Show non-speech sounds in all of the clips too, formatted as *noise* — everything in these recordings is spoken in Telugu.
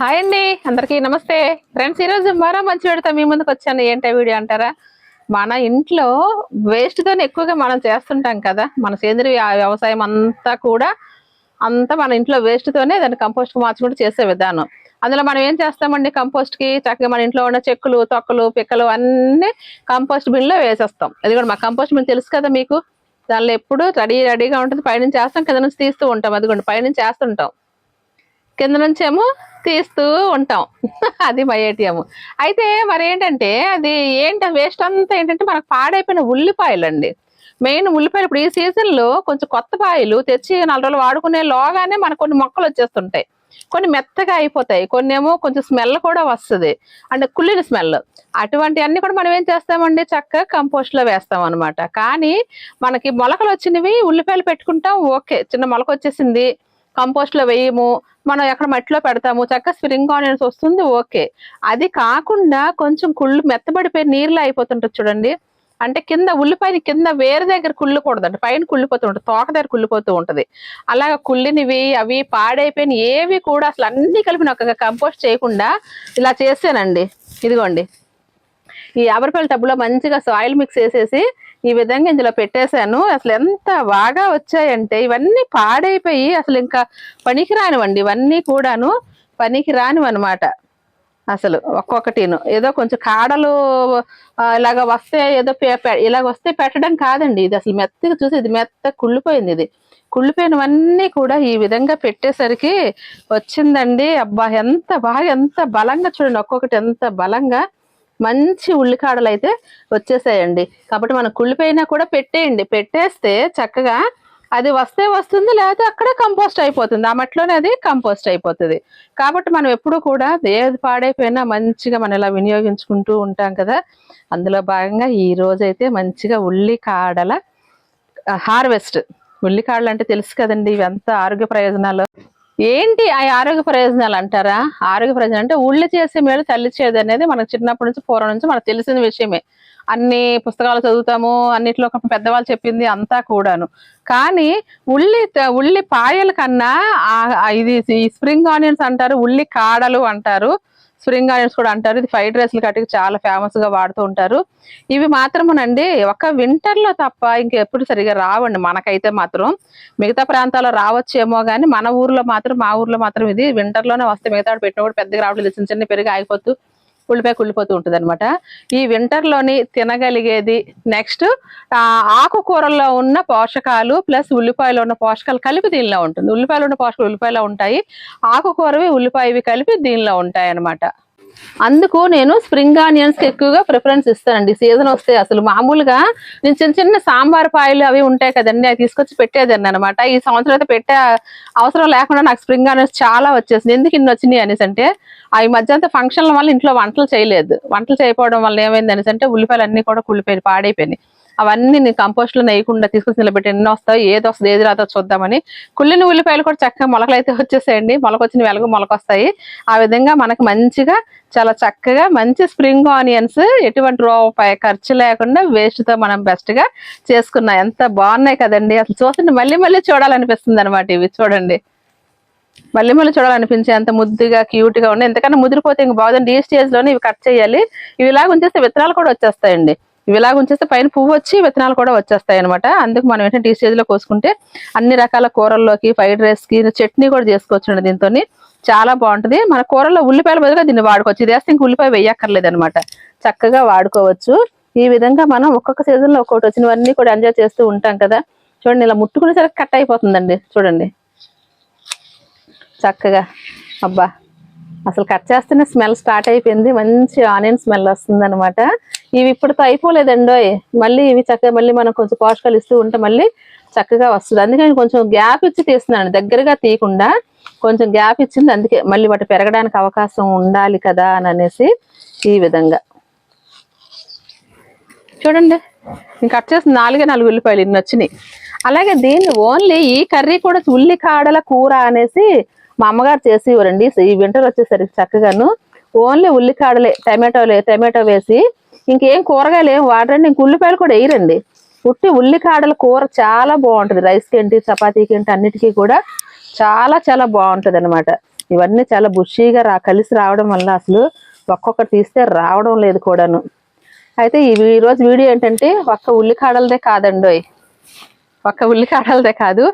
హాయ్ అండి. అందరికీ నమస్తే. ఫ్రెండ్స్ ఈరోజు మరో మంచి పెడతా మీ ముందుకు వచ్చాను. ఏంటో వీడియో అంటారా? మన ఇంట్లో వేస్ట్తోనే ఎక్కువగా మనం చేస్తుంటాం కదా. మన సేంద్రియ వ్యవసాయం అంతా కూడా అంతా మన ఇంట్లో వేస్ట్తోనే దాన్ని కంపోస్ట్ మార్చుకుంటూ చేసే విధానం. అందులో మనం ఏం చేస్తామండి కంపోస్ట్కి చక్కగా మన ఇంట్లో ఉన్న చెక్కులు తొక్కలు పిక్కలు అన్నీ కంపోస్ట్ బిన్లో వేసేస్తాం. అది కూడా మా కంపోస్ట్ బిన్ తెలుసు కదా మీకు? దానిలో ఎప్పుడు రెడీ రెడీగా ఉంటుంది. పైనుంచి చేస్తాం కింద నుంచి తీస్తూ ఉంటాం. అది కూడా పైనుంచి చేస్తుంటాం కింద నుంచి ఏమో తీస్తూ ఉంటాం. అది మా ఏటీఎం అయితే మరి ఏంటంటే అది ఏంటి వేస్ట్ అంతా ఏంటంటే మనకు పాడైపోయిన ఉల్లిపాయలు అండి మెయిన్ ఉల్లిపాయలు ఇప్పుడు ఈ సీజన్లో కొంచెం కొత్త పాయలు తెచ్చి నాలుగు రోజులు వాడుకునే లోగానే మనకు కొన్ని మొక్కలు వచ్చేస్తుంటాయి. కొన్ని మెత్తగా అయిపోతాయి. కొన్ని ఏమో కొంచెం స్మెల్ కూడా వస్తుంది. అంటే కుళ్ళిన స్మెల్. అటువంటి అన్ని కూడా మనం ఏం చేస్తామండి? చక్కగా కంపోస్ట్లో వేస్తాం అనమాట కానీ మనకి మొలకలు వచ్చినవి ఉల్లిపాయలు పెట్టుకుంటాం ఓకే. చిన్న మొలక వచ్చేసింది. కంపోస్ట్లో వేయము మనం ఎక్కడ మట్టిలో పెడతాము చక్కగా స్ప్రింగ్ ఆనియన్స్ వస్తుంది ఓకే. అది కాకుండా కొంచెం కుళ్ళు మెత్తబడిపోయి నీరులో అయిపోతుంటుంది చూడండి. అంటే కింద ఉల్లిపాయని కింద వేరే దగ్గర కుళ్ళకూడదండి. పైన కుళ్ళిపోతూ ఉంటుంది తోక దగ్గర కుళ్ళిపోతూ ఉంటుంది. అలాగ కుళ్ళినివి అవి పాడైపోయిన ఏవి కూడా అసలు అన్ని కలిపి ఒక కంపోస్ట్ చేయకుండా ఇలా చేసానండి ఇదిగోండి. ఈ ఆవరపల్లి టబ్బులో మంచిగా సాయిల్ మిక్స్ చేసేసి ఈ విధంగా ఇందులో పెట్టేశాను. అసలు ఎంత బాగా వచ్చాయంటే ఇవన్నీ పాడైపోయి అసలు ఇంకా పనికిరానివండి. ఇవన్నీ కూడాను పనికిరానివి అనమాట అసలు ఒక్కొక్కటిను. ఏదో కొంచెం కాడలు ఇలాగ వస్తే ఏదో ఇలాగ వస్తే పెట్టడం కాదండి. ఇది అసలు మెత్తగా చూసి ఇది మెత్త కుళ్ళిపోయింది ఇది. కుళ్ళిపోయినవన్నీ కూడా ఈ విధంగా పెట్టేసరికి వచ్చిందండి. అబ్బా ఎంత బాగా ఎంత బలంగా చూడండి. ఒక్కొక్కటి ఎంత బలంగా మంచి ఉల్లికాడలు అయితే వచ్చేసాయండి. కాబట్టి మనం కుళ్ళిపోయినా కూడా పెట్టేయండి. పెట్టేస్తే చక్కగా అది వస్తే వస్తుంది లేకపోతే అక్కడే కంపోస్ట్ అయిపోతుంది. ఆ మట్టిలోనే అది కంపోస్ట్ అయిపోతుంది. కాబట్టి మనం ఎప్పుడూ కూడా ఏది పాడైపోయినా మంచిగా మనం ఇలా వినియోగించుకుంటూ ఉంటాం కదా. అందులో భాగంగా ఈ రోజైతే మంచిగా ఉల్లికాడల హార్వెస్ట్. ఉల్లికాడలు అంటే తెలుసు కదండి ఇవి ఎంత ఆరోగ్య ప్రయోజనాలు. ఏంటి ఆ ఆరోగ్య ప్రయోజనాలు అంటారా? ఆరోగ్య ప్రయోజనం అంటే ఉల్లి చేసే మేలు తల్లి చేదు అనేది మనకు చిన్నప్పటి నుంచి పూర్వం నుంచి మనకు తెలిసిన విషయమే. అన్ని పుస్తకాలు చదువుతాము అన్నిట్లో ఒక పెద్దవాళ్ళు చెప్పింది అంతా కూడాను. కానీ ఉల్లి ఉల్లి పాయల కన్నా ఇది స్ప్రింగ్ ఆనియన్స్ అంటారు ఉల్లి కాడలు అంటారు. స్ప్రింగ్ ఆనియన్స్ కూడా అంటారు. ఇది ఫ్రైడ్ రైస్లు కట్టి చాలా ఫేమస్గా వాడుతూ ఉంటారు. ఇవి మాత్రమేనండి ఒక వింటర్లో తప్ప ఇంకెప్పుడు సరిగా రావండి మనకైతే మాత్రం. మిగతా ప్రాంతాల్లో రావచ్చేమో కానీ మన ఊర్లో మాత్రం మా ఊర్లో మాత్రం ఇది వింటర్లోనే వస్తే మిగతా పెట్టిన కూడా పెద్దగా రావట్లేదు. చిన్న చిన్న పెరిగి ఆగిపోతూ ఉల్లిపాయ కుళ్ళిపోతూ ఉంటుంది అనమాట ఈ వింటర్లోని తినగలిగేది నెక్స్ట్ ఆకుకూరల్లో ఉన్న పోషకాలు ప్లస్ ఉల్లిపాయలో ఉన్న పోషకాలు కలిపి దీనిలో ఉంటుంది. ఉల్లిపాయలు ఉన్న పోషకాలు ఉల్లిపాయలో ఉంటాయి. ఆకుకూరవి ఉల్లిపాయవి కలిపి దీనిలో ఉంటాయి అన్నమాట అందుకు నేను స్ప్రింగ్ ఆనియన్స్ ఎక్కువగా ప్రిఫరెన్స్ ఇస్తానండి. సీజన్ వస్తే అసలు మామూలుగా నేను చిన్న చిన్న సాంబార్ పాయలు అవి ఉంటాయి కదండి అవి తీసుకొచ్చి పెట్టేదాన్ని అనమాట ఈ సంవత్సరం అయితే పెట్టే అవసరం లేకుండా నాకు స్ప్రింగ్ ఆనియన్స్ చాలా వచ్చేసింది ఎందుకు ఇన్ని వచ్చినాయి అనేసి అంటే ఈ మధ్య అంతా ఫంక్షన్ల వల్ల ఇంట్లో వంటలు చేయలేదు. వంటలు చేయకపోవడం వల్ల ఏమైంది అనేసి అంటే ఉల్లిపాయలు అన్ని కూడా కుళ్ళిపోయి పాడైపోయినాయి. అవన్నీ నేను కంపోస్ట్లో నేయకుండా తీసుకొచ్చి నిలబెట్టి ఎన్ని వస్తాయి ఏది వస్తుంది ఏది రాదో చూద్దామని. కుళ్ళిన ఉల్లిపాయలు కూడా చక్కగా మొలకలు అయితే వచ్చేసేయండి. మొలకొచ్చిన వెలుగు మొలకొస్తాయి. ఆ విధంగా మనకు మంచిగా చాలా చక్కగా మంచి స్ప్రింగ్ ఆనియన్స్ ఎటువంటి రూపాయి ఖర్చు లేకుండా వేస్ట్తో మనం బెస్ట్గా చేసుకున్నాం ఎంత బాగున్నాయి కదండి. అసలు చూస్తుంటే మళ్ళీ మళ్ళీ చూడాలనిపిస్తుంది అనమాట ఇవి చూడండి. మళ్ళీ మళ్ళీ చూడాలనిపించే అంత ముద్దుగా క్యూట్గా ఉన్నాయి. ఎంతకన్నా ముదిరిపోతే ఇంక బాగుంది. ఈ స్టేజ్లోనే ఇవి కట్ చేయాలి. ఇవి ఇలాగ ఉంచేస్తే విత్తనాలు కూడా వచ్చేస్తాయండి. ఇవి ఇలాగ ఉంచేస్తే పైన పువ్వు వచ్చి విత్తనాలు కూడా వచ్చేస్తాయి అనమాట అందుకు మనం ఏంటంటే ఈ స్టేజ్లో కోసుకుంటే అన్ని రకాల కూరల్లోకి ఫ్రైడ్ రైస్కి చట్నీ కూడా చేసుకోవచ్చు దీంతో చాలా బాగుంటుంది. మన కూరల్లో ఉల్లిపాయల బదులుగా దీన్ని వాడుకోవచ్చు. ఇది వేస్తే ఇంక ఉల్లిపాయ వేయక్కర్లేదు అనమాట చక్కగా వాడుకోవచ్చు. ఈ విధంగా మనం ఒక్కొక్క సీజన్లో ఒక్కొక్కటి వచ్చినవన్నీ కూడా ఎంజాయ్ చేస్తూ ఉంటాం కదా. చూడండి ఇలా ముట్టుకునేసరికి కట్ అయిపోతుందండి. చూడండి. చక్కగా. అబ్బా! అసలు కట్ చేస్తేనే స్మెల్ స్టార్ట్ అయిపోయింది. మంచి ఆనియన్ స్మెల్ వస్తుంది అనమాట ఇవి ఇప్పటితో అయిపోలేదండోయ్ మళ్ళీ ఇవి చక్కగా మళ్ళీ మనం కొంచెం పోషకాలు ఇస్తూ ఉంటే మళ్ళీ చక్కగా వస్తుంది. అందుకని కొంచెం గ్యాప్ ఇచ్చి తీస్తున్నాను. దగ్గరగా తీయకుండా కొంచెం గ్యాప్ ఇచ్చింది అందుకే మళ్ళీ వాటి పెరగడానికి అవకాశం ఉండాలి కదా అని అనేసి ఈ విధంగా. చూడండి ఇంక కట్ చేసిన నాలుగే నాలుగు ఉల్లిపాయలు ఇన్ని వచ్చినాయి. అలాగే దీన్ని ఓన్లీ ఈ కర్రీ కూడా ఉల్లి కాడల కూర అనేసి మా అమ్మగారు చేసి ఇవ్వరండి. ఈ వింటర్ వచ్చేసరికి చక్కగాను ఓన్లీ ఉల్లికాడలే టమాటోలే టమాటో వేసి ఇంకేం కూరగాయలు ఏం వాడరండి ఇంక ఉల్లిపాయలు కూడా వేయరండి. ఉట్టి ఉల్లికాడల కూర చాలా బాగుంటుంది రైస్కి ఏంటి చపాతీకి ఏంటి అన్నిటికీ కూడా చాలా చాలా బాగుంటుంది అనమాట ఇవన్నీ చాలా బుషీగా రా కలిసి రావడం వల్ల అసలు ఒక్కొక్కటి తీస్తే రావడం లేదు కూడాను. అయితే ఈ రోజు వీడియో ఏంటంటే ఒక్క ఉల్లికాడలదే కాదండి ఒక్క ఉల్లికాడలదే కాదు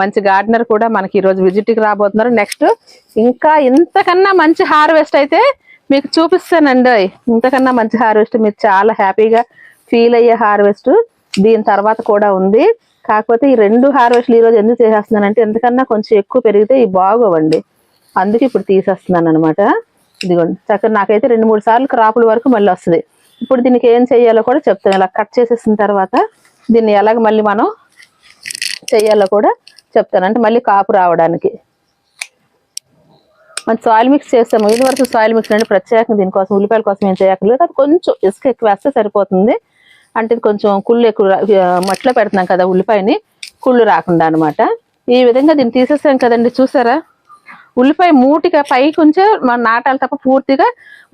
మంచి గార్డెనర్ కూడా మనకి ఈరోజు విజిట్కి రాబోతున్నారు. నెక్స్ట్ ఇంకా ఇంతకన్నా మంచి హార్వెస్ట్ అయితే మీకు చూపిస్తానండి. ఇంతకన్నా మంచి హార్వెస్ట్ మీరు చాలా హ్యాపీగా ఫీల్ అయ్యే హార్వెస్ట్ దీని తర్వాత కూడా ఉంది. కాకపోతే ఈ రెండు హార్వెస్ట్లు ఈరోజు ఎందుకు చేసేస్తున్నానంటే ఎందుకన్నా కొంచెం ఎక్కువ పెరిగితే ఇవి బాగోవండి. అందుకే ఇప్పుడు తీసేస్తున్నాను అనమాట ఇదిగోండి. చక్కగా నాకైతే రెండు మూడు సార్లు క్రాపుల వరకు మళ్ళీ వస్తుంది. ఇప్పుడు దీనికి ఏం చేయాలో కూడా చెప్తాను. ఇలా కట్ చేసేసిన తర్వాత దీన్ని ఎలాగ మళ్ళీ మనం చెయ్యాలో కూడా చెప్తాను. అంటే మళ్ళీ కాపు రావడానికి. మన సాయిల్ మిక్స్ చేస్తాము. యూనివర్సల్ సాయిల్ మిక్స్ అంటే ప్రత్యేకంగా దీనికోసం ఉల్లిపాయల కోసం ఏం చేయక్కర్లేదు. అది కొంచెం ఇసుక ఎక్కువ వేస్తే సరిపోతుంది. అంటే కొంచెం కుళ్ళు ఎక్కువ మట్టిలో పెడుతున్నాం కదా ఉల్లిపాయని కుళ్ళు రాకుండా అన్నమాట. ఈ విధంగా దీన్ని తీసేసాం కదండి. చూసారా? ఉల్లిపాయ మూటిగా పైకి ఉంచే మన నాటాలి తప్ప పూర్తిగా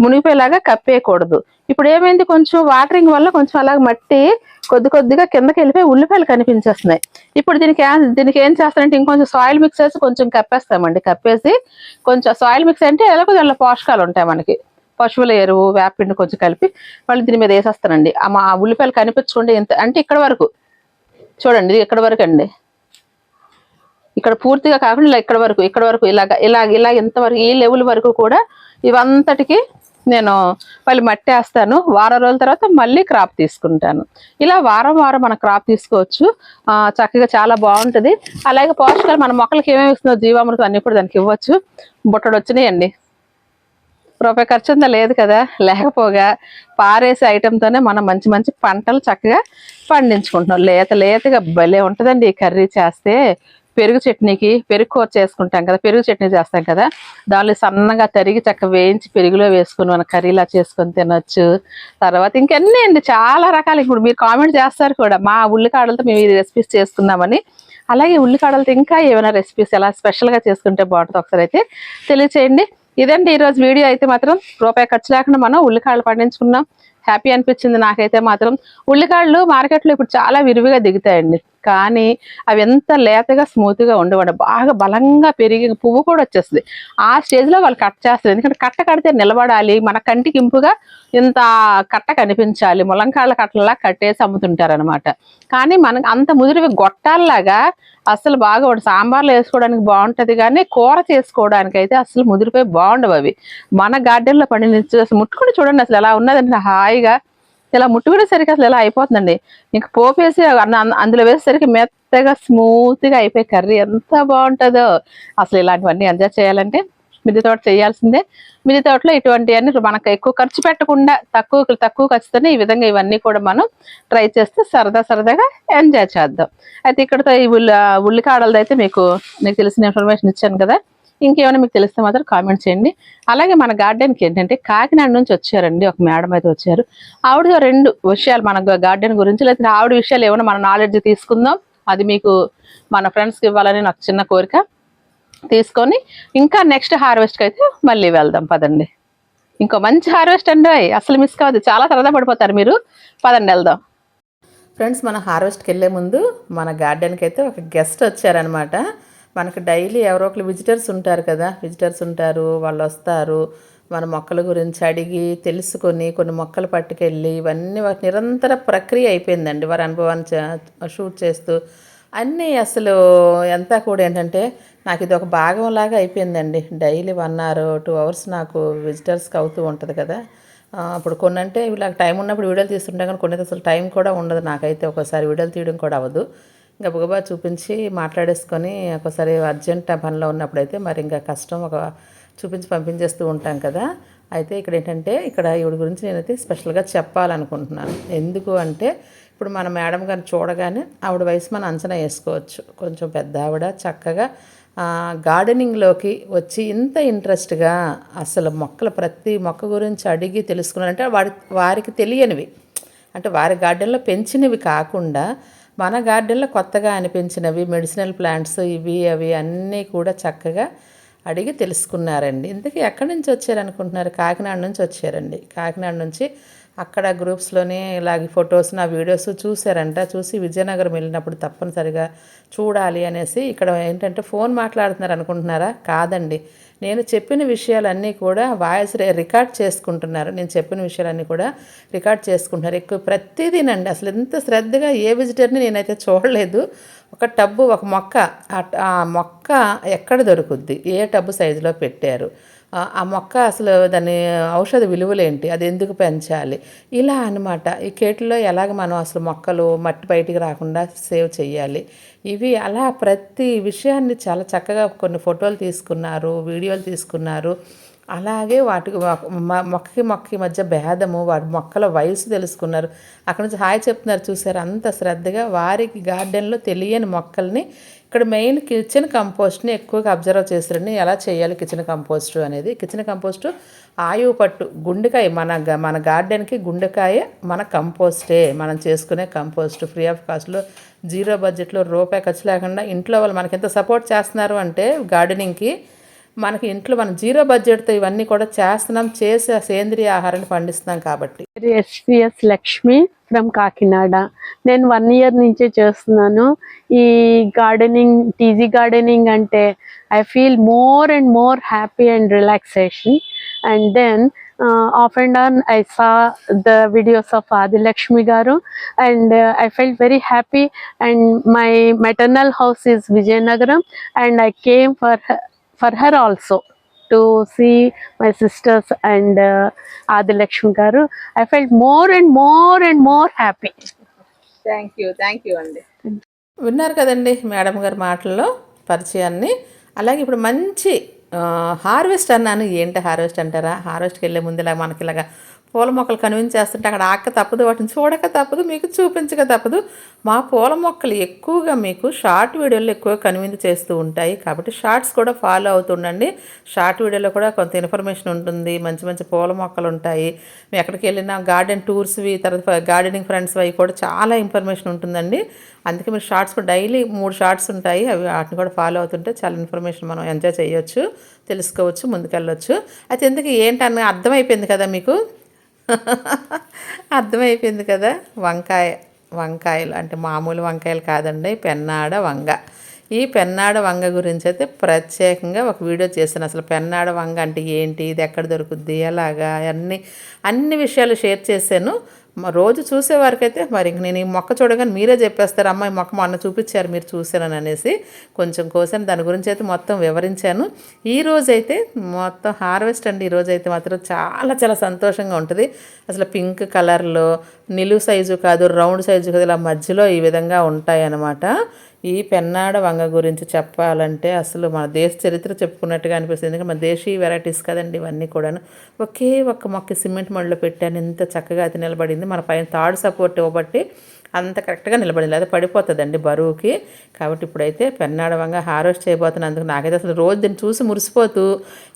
మునిగిపోయేలాగా కప్పేయకూడదు. ఇప్పుడు ఏమైంది? కొంచెం వాటరింగ్ వల్ల కొంచెం అలాగ మట్టి కొద్ది కొద్దిగా కిందకి వెళ్ళిపోయి ఉల్లిపాయలు కనిపించేస్తున్నాయి. ఇప్పుడు దీనికి దీనికి ఏం చేస్తానంటే ఇంకొంచెం సాయిల్ మిక్స్ చేసి కొంచెం కప్పేస్తామండి. కప్పేసి కొంచెం సాయిల్ మిక్స్ అంటే ఎలాగో దానిలో పోషకాలు ఉంటాయి మనకి. పశువుల ఎరువు వేపిండి కొంచెం కలిపి మళ్ళీ దీని మీద వేసేస్తానండి. ఆ మా ఉల్లిపాయలు కనిపించకుండా ఇంత అంటే ఇక్కడ వరకు. చూడండి ఇది ఇక్కడ వరకు అండి. ఇక్కడ పూర్తిగా కాకుండా ఇలా ఇక్కడ వరకు ఇక్కడ వరకు ఇలాగ ఇలాగ ఇలా ఇంతవరకు ఈ లెవెల్ వరకు కూడా ఇవంతటికి నేను మళ్ళీ మట్టి వేస్తాను వారం రోజుల తర్వాత మళ్ళీ క్రాప్ తీసుకుంటాను. ఇలా వారం వారం మన క్రాప్ తీసుకోవచ్చు. చక్కగా చాలా బాగుంటుంది. అలాగే పోషకాలు మన మొక్కలకి ఏమేమి ఇస్తుందో జీవామృతం అన్ని కూడా దానికి ఇవ్వచ్చు. బుట్టడు వచ్చినాయండి. రూపాయి ఖర్చు ఉందా? లేదు కదా. లేకపోగా పారేసే ఐటెంతోనే మనం మంచి మంచి పంటలు చక్కగా పండించుకుంటున్నాం. లేత లేతగా భలే ఉంటుందండి ఈ కర్రీ చేస్తే. పెరుగు చట్నీకి పెరుగు కూర చేసుకుంటాం కదా పెరుగు చట్నీ చేస్తాం కదా. దానిలో సన్నగా తరిగి చక్క వేయించి పెరుగులో వేసుకుని మన కర్రీలా చేసుకొని తినొచ్చు. తర్వాత ఇంకన్నీ అండి చాలా రకాలు. ఇప్పుడు మీరు కామెంట్ చేస్తారు కూడా మా ఉల్లికాడలతో మేము ఈ రెసిపీస్ చేసుకున్నామని అలాగే ఉల్లికాడలతో ఇంకా ఏమైనా రెసిపీస్ ఎలా స్పెషల్గా చేసుకుంటే బాగుంటుంది ఒకసారి అయితే తెలియచేయండి. ఇదండి ఈరోజు వీడియో. అయితే మాత్రం రూపాయి ఖర్చు లేకుండా మనం ఉల్లికాడలు పండించుకున్నాం. హ్యాపీ అనిపించింది నాకైతే మాత్రం. ఉల్లికాడలు మార్కెట్లో ఇప్పుడు చాలా విరివిగా దిగుతాయండి. కానీ అవి ఎంత లేతగా స్మూత్గా ఉండవండి. బాగా బలంగా పెరిగి పువ్వు కూడా వచ్చేస్తుంది. ఆ స్టేజ్లో వాళ్ళు కట్ చేస్తారు. ఎందుకంటే కట్ట కడితే నిలబడాలి. మన కంటికి ఇంపుగా ఇంత కట్ట కనిపించాలి. ములంకాళ్ళ కట్టలా కట్టేసి అమ్ముతుంటారు అనమాట కానీ మనకు అంత ముదిరివి గొట్టాల్లాగా అసలు బాగా సాంబార్లో వేసుకోవడానికి బాగుంటుంది కానీ కూర చేసుకోవడానికి అయితే అసలు ముదిరిపోయి బాగుండవు అవి. మన గార్డెన్లో పండించి అసలు ముట్టుకుని చూడండి అసలు ఎలా ఉన్నదండి హాయిగా ఇలా ముట్టుకునేసరికి అసలు ఇలా అయిపోతుందండి? ఇంక పోపేసి అన్న- అందులో వేసేసరికి మెత్తగా స్మూత్గా అయిపోయి కర్రీ ఎంత బాగుంటుందో. అసలు ఇలాంటివన్నీ ఎంజాయ్ చేయాలంటే మిద్దె తోట చేయాల్సిందే. మిద్దె తోటలో ఇటువంటివన్నీ మనకు ఎక్కువ ఖర్చు పెట్టకుండా తక్కువ తక్కువ ఖర్చుతోనే ఈ విధంగా ఇవన్నీ కూడా మనం ట్రై చేస్తే సరదా సరదాగా ఎంజాయ్ చేద్దాం. అయితే ఇక్కడతో ఈ ఉల్లి ఉల్లికాడలది అయితే మీకు మీకు తెలిసిన ఇన్ఫర్మేషన్ ఇచ్చాను కదా. ఇంకేమైనా మీకు తెలిస్తే మాత్రం కామెంట్ చేయండి. అలాగే మన గార్డెన్కి ఏంటంటే కాకినాడ నుంచి వచ్చారండి ఒక మేడం అయితే వచ్చారు. ఆవిడ రెండు విషయాలు మన గార్డెన్ గురించి లేకపోతే ఆవిడ విషయాలు ఏమైనా మన నాలెడ్జ్ తీసుకుందాం. అది మీకు మన ఫ్రెండ్స్కి ఇవ్వాలని నాకు చిన్న కోరిక. తీసుకొని ఇంకా నెక్స్ట్ హార్వెస్ట్కి అయితే మళ్ళీ వెళ్దాం పదండి. ఇంకో మంచి హార్వెస్ట్ అండి అసలు మిస్ కావద్దు. చాలా సరదా పడిపోతారు మీరు. పదండి వెళ్దాం. ఫ్రెండ్స్ మన హార్వెస్ట్కి వెళ్ళే ముందు మన గార్డెన్కి అయితే ఒక గెస్ట్ వచ్చారనమాట మనకు డైలీ ఎవరో ఒకరు విజిటర్స్ ఉంటారు కదా విజిటర్స్ ఉంటారు వాళ్ళు వస్తారు మన మొక్కల గురించి అడిగి తెలుసుకొని కొన్ని మొక్కలు పట్టుకెళ్ళి ఇవన్నీ ఒక నిరంతర ప్రక్రియ అయిపోయిందండి. వారి అనుభవాన్ని షూట్ చేస్తూ అన్నీ అసలు ఎంత కూడా ఏంటంటే నాకు ఇది ఒక భాగం లాగా అయిపోయిందండి. Daily one hour two hours నాకు విజిటర్స్కి అవుతూ ఉంటుంది కదా. అప్పుడు కొన్ని అంటే ఇలా టైం ఉన్నప్పుడు వీడియోలు తీస్తుంటాం కానీ కొన్ని అసలు టైం కూడా ఉండదు నాకైతే. ఒకసారి వీడియోలు తీయడం కూడా అవ్వదు. గబగబా చూపించి మాట్లాడేసుకొని ఒకసారి అర్జెంట్ పనిలో ఉన్నప్పుడైతే మరి ఇంకా కష్టం ఒక చూపించి పంపించేస్తూ ఉంటాం కదా. అయితే ఇక్కడ ఏంటంటే ఇక్కడ ఈవిడ గురించి నేనైతే స్పెషల్గా చెప్పాలనుకుంటున్నాను. ఎందుకు అంటే ఇప్పుడు మన మేడం గారిని చూడగానే ఆవిడ వయసు మనం అంచనా వేసుకోవచ్చు. కొంచెం పెద్ద ఆవిడ చక్కగా గార్డెనింగ్లోకి వచ్చి ఇంత ఇంట్రెస్ట్గా అసలు మొక్కల ప్రతి మొక్క గురించి అడిగి తెలుసుకున్నారంటే వారి వారికి తెలియనివి. అంటే వారి గార్డెన్లో పెంచినవి కాకుండా మన గార్డెన్లో కొత్తగా అనిపించినవి మెడిసినల్ ప్లాంట్స్ ఇవి అవి అన్నీ కూడా చక్కగా అడిగి తెలుసుకున్నారండి. ఇంతకీ ఎక్కడి నుంచి వచ్చారనుకుంటున్నారు? కాకినాడ నుంచి వచ్చారండి. కాకినాడ నుంచి అక్కడ గ్రూప్స్లోనే ఇలాగే ఫొటోస్ నా వీడియోస్ చూశారంట. చూసి విజయనగరం వెళ్ళినప్పుడు తప్పనిసరిగా చూడాలి అనేసి ఇక్కడ ఏంటంటే ఫోన్ మాట్లాడుతున్నారు అనుకుంటున్నారా? కాదండి. నేను చెప్పిన విషయాలన్నీ కూడా వాయిస్ రికార్డ్ చేసుకుంటున్నారు. నేను చెప్పిన విషయాలన్నీ కూడా రికార్డ్ చేసుకుంటున్నారు. ఎక్కువ ప్రతిదీనండి. అసలు ఎంత శ్రద్ధగా ఏ విజిటర్ని నేనైతే చూడలేదు. ఒక టబ్బు ఒక మొక్క. ఆ మొక్క ఎక్కడ దొరుకుద్ది? ఏ టబ్బు సైజులో పెట్టారు? ఆ మొక్క అసలు దాని ఔషధ విలువలేంటి అది ఎందుకు పెంచాలి? ఇలా అన్నమాట. ఈ కేటులో ఎలాగ మనం అసలు మొక్కలు మట్టి బయటికి రాకుండా సేవ్ చేయాలి? ఇవి అలా ప్రతి విషయాన్ని చాలా చక్కగా కొన్ని ఫోటోలు తీసుకున్నారు వీడియోలు తీసుకున్నారు. అలాగే వాటికి మొక్కకి మొక్కకి మధ్య భేదము వాటి మొక్కల వయసు తెలుసుకున్నారు. అక్కడ నుంచి హాయ్ చెప్తున్నారు చూసారు? అంత శ్రద్ధగా వారికి గార్డెన్లో తెలియని మొక్కల్ని ఇక్కడ మెయిన్ కిచెన్ కంపోస్ట్ని ఎక్కువగా అబ్జర్వ్ చేస్తారండి ఎలా చేయాలి కిచెన్ కంపోస్ట్ అనేది? కిచెన్ కంపోస్ట్ ఆయువు పట్టు గుండెకాయ మన మన గార్డెన్కి గుండెకాయ మన కంపోస్టే. మనం చేసుకునే కంపోస్ట్ ఫ్రీ ఆఫ్ కాస్ట్లో జీరో బడ్జెట్లో రూపాయి ఖర్చు లేకుండా ఇంట్లో వాళ్ళు మనకి ఎంత సపోర్ట్ చేస్తున్నారు అంటే గార్డెనింగ్కి మనకి ఇంట్లో మనం జీరో బడ్జెట్తో ఇవన్నీ కూడా చేస్తున్నాం చేసి సేంద్రియ ఆహారాన్ని పండిస్తున్నాం కాబట్టి. SVS Lakshmi from Kakinada. నేను వన్ ఇయర్ నుంచే చేస్తున్నాను. ఈ గార్డెనింగ్ టీజీ గార్డెనింగ్ అంటే I feel more and more happy and relaxation. And then off and on I saw the videos of Adilakshmi గారు. And uh, I felt very happy and my maternal house is Vizianagaram. And I came for for her also to see my sisters and uh, Lakshmi Garu. I felt more and more and more happy. Thank you thank you అండి. విన్నారు కదండి మేడం గారి మాటల్లో పరిచయాన్ని. అలాగే ఇప్పుడు మంచి హార్వెస్ట్ అన్నాను. ఏంటి హార్వెస్ట్ అంటారా? హార్వెస్ట్కి వెళ్ళే ముందు ఇలా మనకి ఇలాగా పూల మొక్కలు కనిపించేస్తుంటే అక్కడ ఆక తప్పదు వాటిని చూడక తప్పదు మీకు చూపించక తప్పదు. మా పూల మొక్కలు ఎక్కువగా మీకు షార్ట్ వీడియోలో ఎక్కువ కనువిందు చేస్తూ ఉంటాయి. కాబట్టి షార్ట్స్ కూడా ఫాలో అవుతుండండి షార్ట్ వీడియోలో కూడా కొంత ఇన్ఫర్మేషన్ ఉంటుంది. మంచి మంచి పూల మొక్కలు ఉంటాయి. మేము ఎక్కడికి వెళ్ళినా గార్డెన్ టూర్స్వి తర్వాత గార్డెనింగ్ ఫ్రెండ్స్ అవి కూడా చాలా ఇన్ఫర్మేషన్ ఉంటుందండి. అందుకే మీరు షార్ట్స్ కూడా డైలీ మూడు షార్ట్స్ ఉంటాయి. అవి వాటిని కూడా ఫాలో అవుతుంటే చాలా ఇన్ఫర్మేషన్ మనం ఎంజాయ్ చేయొచ్చు తెలుసుకోవచ్చు ముందుకెళ్ళొచ్చు. అయితే ఎందుకు ఏంటన్న అర్థమైపోయింది కదా మీకు? *laughs* అర్థమైపోయింది కదా. వంకాయ వంకాయలు అంటే మామూలు వంకాయలు కాదండి. పెన్నాడ వంగ. ఈ పెన్నాడ వంగ గురించి అయితే ప్రత్యేకంగా ఒక వీడియో చేశాను. అసలు పెన్నాడ వంగ అంటే ఏంటి? ఇది ఎక్కడ దొరుకుద్ది? ఎలాగా? అన్ని అన్ని విషయాలు షేర్ చేశాను. రోజు చూసే వారికైతే మరి ఇంక నేను ఈ మొక్క చూడగానే మీరే చెప్పేస్తారు అమ్మ ఈ మొక్క మొన్న చూపించారు మీరు చూసారని అనేసి కొంచెం కోసాను. దాని గురించి అయితే మొత్తం వివరించాను. ఈ రోజైతే మొత్తం హార్వెస్ట్ అండి. ఈ అయితే మాత్రం చాలా చాలా సంతోషంగా ఉంటుంది. అసలు పింక్ కలర్లో నిలువు సైజు కాదు రౌండ్ సైజు కాదు ఇలా మధ్యలో ఈ విధంగా ఉంటాయి అన్నమాట ఈ పెన్నాడ వంగ గురించి చెప్పాలంటే అసలు మన దేశ చరిత్ర చెప్పుకున్నట్టుగా అనిపిస్తుంది. ఎందుకంటే మన దేశీయ వెరైటీస్ కదండి ఇవన్నీ కూడాను. ఒకే ఒక్క మొక్క సిమెంట్ మడిలో పెట్టాను. ఎంత చక్కగా అది నిలబడింది. మన పైన తాడు సపోర్ట్ ఇవ్వబట్టి అంత కరెక్ట్గా నిలబడింది లేదా పడిపోతుందండి బరువుకి. కాబట్టి ఇప్పుడైతే పెన్నాడ వంగ హార్వెస్ట్ చేయబోతున్నందుకు నాకైతే అసలు రోజు దీన్ని చూసి మురిసిపోతూ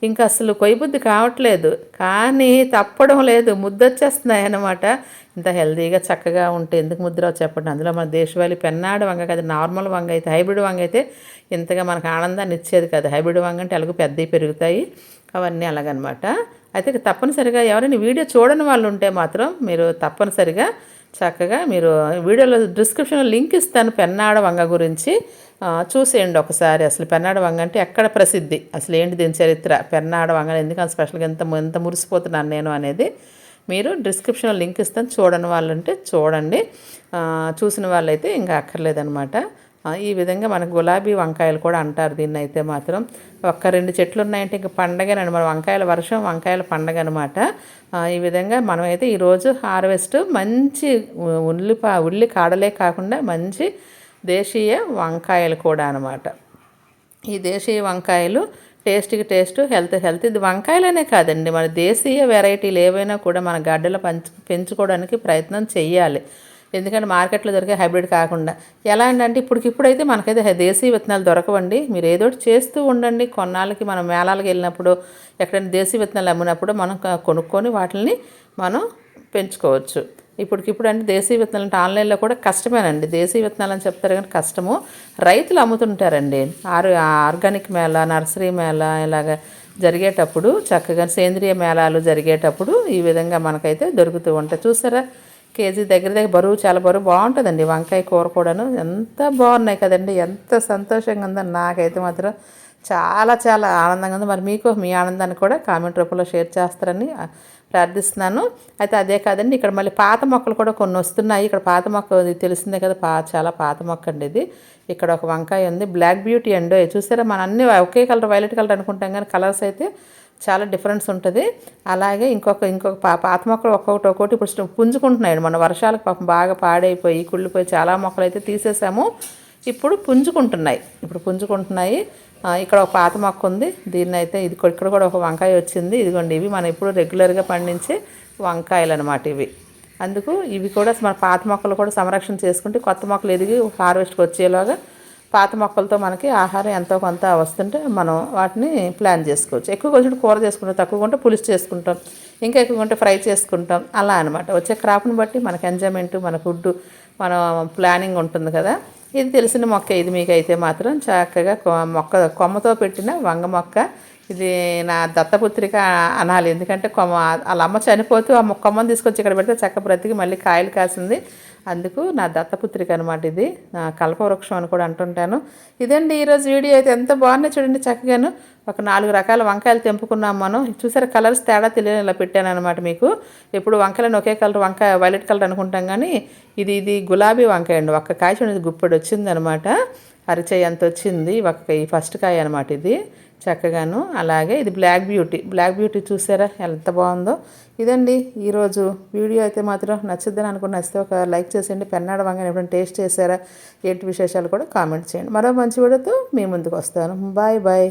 ఇంకా అసలు కొయ్యబుద్ధి కావట్లేదు. కానీ తప్పడం లేదు. ముద్దొచ్చేస్తున్నాయి అనమాట ఇంత హెల్తీగా చక్కగా ఉంటే ఎందుకు ముద్ర చెప్పండి. అందులో మన దేశవాళీ పెన్నాడ వంగ కదా నార్మల్ వంగ అయితే హైబ్రిడ్ వంగ అయితే ఇంతగా మనకు ఆనందాన్ని ఇచ్చేది కదా. హైబ్రిడ్ వంగ అంటే అలాగే పెద్దవి పెరుగుతాయి. అవన్నీ అలాగనమాట. అయితే తప్పనిసరిగా ఎవరైనా వీడియో చూడని వాళ్ళు ఉంటే మాత్రం మీరు తప్పనిసరిగా చక్కగా మీరు వీడియోలో డిస్క్రిప్షన్లో లింక్ ఇస్తాను పెన్నాడ వంగ గురించి. చూసేయండి ఒకసారి. అసలు పెన్నాడ వంగ అంటే ఎక్కడ ప్రసిద్ధి? అసలు ఏంటి దీని చరిత్ర? పెన్నాడ వంగ ఎందుకు అంత స్పెషల్గా ఎంత ఎంత మురిసిపోతున్నాను నేను అనేది మీరు డిస్క్రిప్షన్లో లింక్ ఇస్తాను. చూడని వాళ్ళంటే చూడండి. చూసిన వాళ్ళైతే ఇంకా అక్కర్లేదనమాట ఈ విధంగా మనకు గులాబీ వంకాయలు కూడా అంటారు దీన్ని అయితే మాత్రం. ఒక్క రెండు చెట్లు ఉన్నాయంటే ఇంకా పండగనండి మన వంకాయల వర్షం వంకాయల పండగ అనమాట ఈ విధంగా మనమైతే ఈరోజు హార్వెస్ట్ మంచి ఉల్లిపా ఉల్లి కాడలే కాకుండా మంచి దేశీయ వంకాయలు కూడా అనమాట ఈ దేశీయ వంకాయలు టేస్ట్కి టేస్ట్ హెల్త్ హెల్త్ ఇది వంకాయలనే కాదండి. మన దేశీయ వెరైటీలు ఏవైనా కూడా మన గడ్డలో పంచు పెంచుకోవడానికి ప్రయత్నం చేయాలి ఎందుకంటే మార్కెట్లో దొరికే హైబ్రిడ్ కాకుండా. ఎలా అంటే ఇప్పటికిప్పుడైతే మనకైతే దేశీయ విత్తనాలు దొరకవండి. మీరు ఏదో ఒకటి చేస్తూ ఉండండి. కొన్నాళ్ళకి మనం మేళాలకు వెళ్ళినప్పుడు ఎక్కడైనా దేశీయ విత్తనాలు అమ్మినప్పుడు మనం కొనుక్కొని వాటిని మనం పెంచుకోవచ్చు. ఇప్పటికిప్పుడు అంటే దేశీయ విత్తనాలు అంటే ఆన్లైన్లో కూడా కష్టమేనండి. దేశీయ విత్తనాలు అని చెప్తారు కానీ కష్టము. రైతులు అమ్ముతుంటారండి. ఆర్ ఆర్గానిక్ మేళ నర్సరీ మేళ ఇలాగ జరిగేటప్పుడు చక్కగా సేంద్రియ మేళాలు జరిగేటప్పుడు ఈ విధంగా మనకైతే దొరుకుతూ ఉంటాయి. చూసారా? కేజీ దగ్గర దగ్గర బరువు చాలా బరువు బాగుంటుందండి. వంకాయ కూర కూడాను ఎంత బాగున్నాయి కదండి. ఎంత సంతోషంగా ఉందని నాకైతే మాత్రం చాలా చాలా ఆనందంగా ఉంది. మరి మీకు మీ ఆనందాన్ని కూడా కామెంట్ రూపంలో షేర్ చేస్తారని ప్రార్థిస్తున్నాను. అయితే అదే కాదండి ఇక్కడ మళ్ళీ పాత మొక్కలు కూడా కొన్ని వస్తున్నాయి. ఇక్కడ పాత మొక్క తెలిసిందే కదా పా చాలా పాత మొక్క అండి ఇది. ఇక్కడ ఒక వంకాయ ఉంది. బ్లాక్ బ్యూటీ అండి. చూసారా? మన అన్ని ఒకే కలర్ వైలెట్ కలర్ అనుకుంటాం కానీ కలర్స్ అయితే చాలా డిఫరెన్స్ ఉంటుంది. అలాగే ఇంకొక ఇంకొక పా పాత మొక్కలు ఒక్కొక్కటి ఒక్కొక్కటి ఇప్పుడు పుంజుకుంటున్నాయండి. మన వర్షాలకు పాపం బాగా పాడైపోయి కుళ్ళిపోయి చాలా మొక్కలు అయితే తీసేసాము. ఇప్పుడు పుంజుకుంటున్నాయి. ఇప్పుడు పుంజుకుంటున్నాయి. ఇక్కడ ఒక పాత మొక్క ఉంది. దీన్ని అయితే ఇది కూడా- ఇక్కడ కూడా ఒక వంకాయ వచ్చింది. ఇదిగోండి ఇవి మనం ఇప్పుడు రెగ్యులర్గా పండించే వంకాయలు అనమాట ఇవి. అందుకు ఇవి కూడా మన పాత మొక్కలు కూడా సంరక్షణ చేసుకుంటే కొత్త మొక్కలు ఎదిగి హార్వెస్ట్కి వచ్చేలాగా పాత మొక్కలతో మనకి ఆహారం ఎంతో కొంత వస్తుంటే మనం వాటిని ప్లాన్ చేసుకోవచ్చు. ఎక్కువ కొంచెం కూర చేసుకుంటాం తక్కువ కొంటే పులుసు చేసుకుంటాం ఇంకా ఎక్కువ కొంటే ఫ్రై చేసుకుంటాం అలా అనమాట వచ్చే క్రాప్ని బట్టి మనకు ఎంజాయ్మెంట్ మన ఫుడ్ మన ప్లానింగ్ ఉంటుంది కదా. ఇది తెలిసిన మొక్క ఇది మీకు అయితే మాత్రం చక్కగా కొ- మొక్క కొమ్మతో పెట్టిన వంగ మొక్క. ఇది నా దత్తపుత్రిక అనాలి. ఎందుకంటే కొమ్మ వాళ్ళ అమ్మ చనిపోతూ ఆ మొక్క కొమ్మని తీసుకొచ్చి ఇక్కడ పెడితే చక్క బ్రతికి మళ్ళీ కాయలు కాసింది. అందుకు నా దత్తపుత్రిక అనమాట ఇది. నా కల్పవృక్షం అని కూడా అంటుంటాను. ఇదండి ఈరోజు వీడియో అయితే ఎంత బాగున్నాయి చూడండి చక్కగాను. ఒక నాలుగు రకాల వంకాయలు తెంపుకున్నాం మనం. చూసారా కలర్స్ తేడా తెలియని ఇలా పెట్టాను అనమాట మీకు. ఎప్పుడు వంకాయలను ఒకే కలర్ వంకాయ వైలెట్ కలర్ అనుకుంటాం కానీ ఇది ఇది గులాబీ వంకాయ అండి. ఒక్క కాయ చూడండి గుప్పెడు వచ్చిందనమాట అరిచేయి అంత వచ్చింది. ఒక్క ఈ ఫస్ట్ కాయ అనమాట ఇది. చక్కగాను. అలాగే ఇది బ్లాక్ బ్యూటీ బ్లాక్ బ్యూటీ చూసారా? ఎంత బాగుందో. ఇదండి ఈరోజు వీడియో అయితే మాత్రం నచ్చుద్దని అనుకుని నచ్చితే ఒక లైక్ చేసేయండి. పెన్నాడ వంగని ఎప్పుడైనా టేస్ట్ చేశారా? ఏంటి విశేషాలు కూడా కామెంట్ చేయండి. మరో మంచి వీడియోతో మీ ముందుకు వస్తాను. Bye bye.